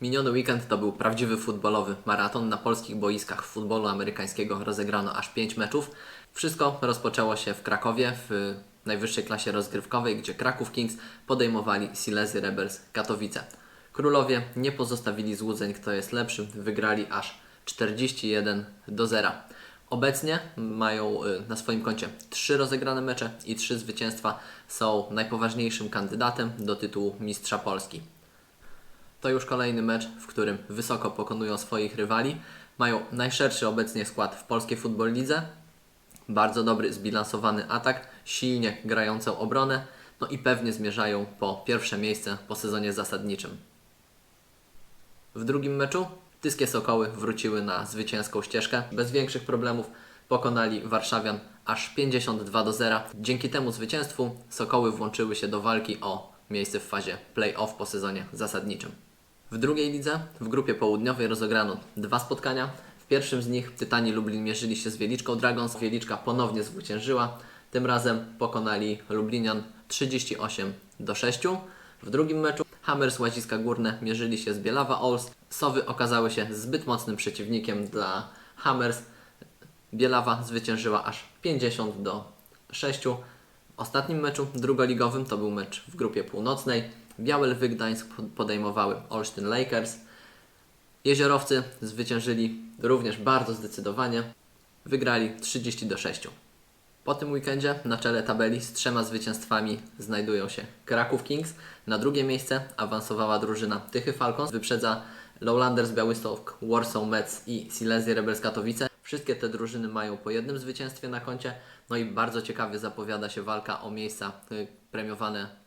Miniony weekend to był prawdziwy futbolowy maraton. Na polskich boiskach futbolu amerykańskiego rozegrano aż 5 meczów. Wszystko rozpoczęło się w Krakowie w najwyższej klasie rozgrywkowej, gdzie Kraków Kings podejmowali Silezy Rebels Katowice. Królowie nie pozostawili złudzeń, kto jest lepszy, wygrali aż 41 do 0. Obecnie mają y, na swoim koncie trzy rozegrane mecze i trzy zwycięstwa. Są najpoważniejszym kandydatem do tytułu Mistrza Polski. To już kolejny mecz, w którym wysoko pokonują swoich rywali. Mają najszerszy obecnie skład w polskiej futbol lidze. Bardzo dobry, zbilansowany atak, silnie grającą obronę, no i pewnie zmierzają po pierwsze miejsce po sezonie zasadniczym. W drugim meczu Tyskie Sokoły wróciły na zwycięską ścieżkę. Bez większych problemów pokonali Warszawian aż 52 do 0. Dzięki temu zwycięstwu Sokoły włączyły się do walki o miejsce w fazie play-off po sezonie zasadniczym. W drugiej lidze, w grupie południowej rozegrano dwa spotkania. W pierwszym z nich Tytani Lublin mierzyli się z Wieliczką Dragons. Wieliczka ponownie zwyciężyła. Tym razem pokonali Lublinian 38 do 6. W drugim meczu Hammers Łaziska Górne mierzyli się z Bielawa Ols. Sowy okazały się zbyt mocnym przeciwnikiem dla Hammers. Bielawa zwyciężyła aż 50 do 6. W ostatnim meczu drugoligowym to był mecz w grupie północnej. Białe Lwy Gdańsk podejmowały Olsztyn Lakers. Jeziorowcy zwyciężyli również bardzo zdecydowanie. Wygrali 30 do 6. Po tym weekendzie na czele tabeli z trzema zwycięstwami znajdują się Kraków Kings. Na drugie miejsce awansowała drużyna Tychy Falcons. Wyprzedza Lowlanders Białystok, Warsaw Mets i Silesia Rebels Katowice. Wszystkie te drużyny mają po jednym zwycięstwie na koncie. No i bardzo ciekawie zapowiada się walka o miejsca y, premiowane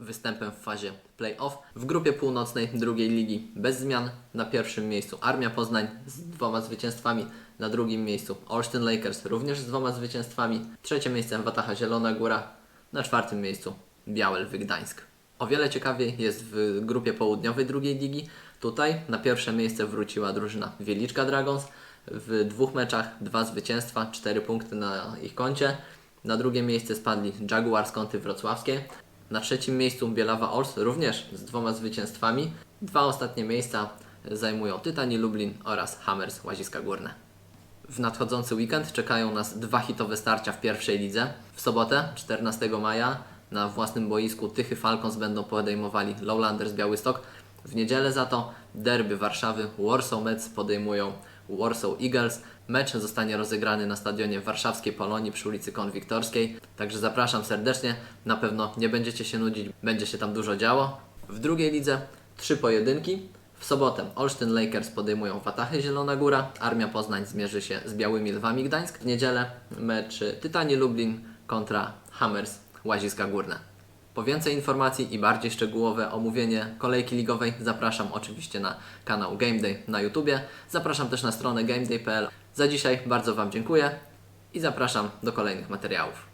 występem w fazie play-off. W grupie północnej drugiej ligi bez zmian. Na pierwszym miejscu Armia Poznań z dwoma zwycięstwami. Na drugim miejscu Olsztyn Lakers również z dwoma zwycięstwami. Trzecie miejsce Wataha Zielona Góra. Na czwartym miejscu Białe Lwy Gdańsk. O wiele ciekawiej jest w grupie południowej drugiej ligi. Tutaj na pierwsze miejsce wróciła drużyna Wieliczka Dragons. W dwóch meczach dwa zwycięstwa, cztery punkty na ich koncie. Na drugie miejsce spadli Jaguars Kąty Wrocławskie. Na trzecim miejscu Bielawa Ols również z dwoma zwycięstwami. Dwa ostatnie miejsca zajmują Tytani Lublin oraz Hammers Łaziska Górne. W nadchodzący weekend czekają nas dwa hitowe starcia w pierwszej lidze. W sobotę, 14 maja, na własnym boisku Tychy Falcons będą podejmowali Lowlanders Białystok. W niedzielę za to derby Warszawy Warsaw Mets podejmują Warsaw Eagles. Mecz zostanie rozegrany na stadionie Warszawskiej Polonii przy ulicy Konwiktorskiej. Także zapraszam serdecznie. Na pewno nie będziecie się nudzić, będzie się tam dużo działo. W drugiej lidze trzy pojedynki. W sobotę Olsztyn Lakers podejmują Watachy Zielona Góra, Armia Poznań zmierzy się z Białymi Lwami Gdańsk. W niedzielę mecz Tytani Lublin kontra Hammers Łaziska Górne. Po więcej informacji i bardziej szczegółowe omówienie kolejki ligowej zapraszam oczywiście na kanał Game Day na YouTubie. Zapraszam też na stronę gameday.pl. Za dzisiaj bardzo Wam dziękuję i zapraszam do kolejnych materiałów.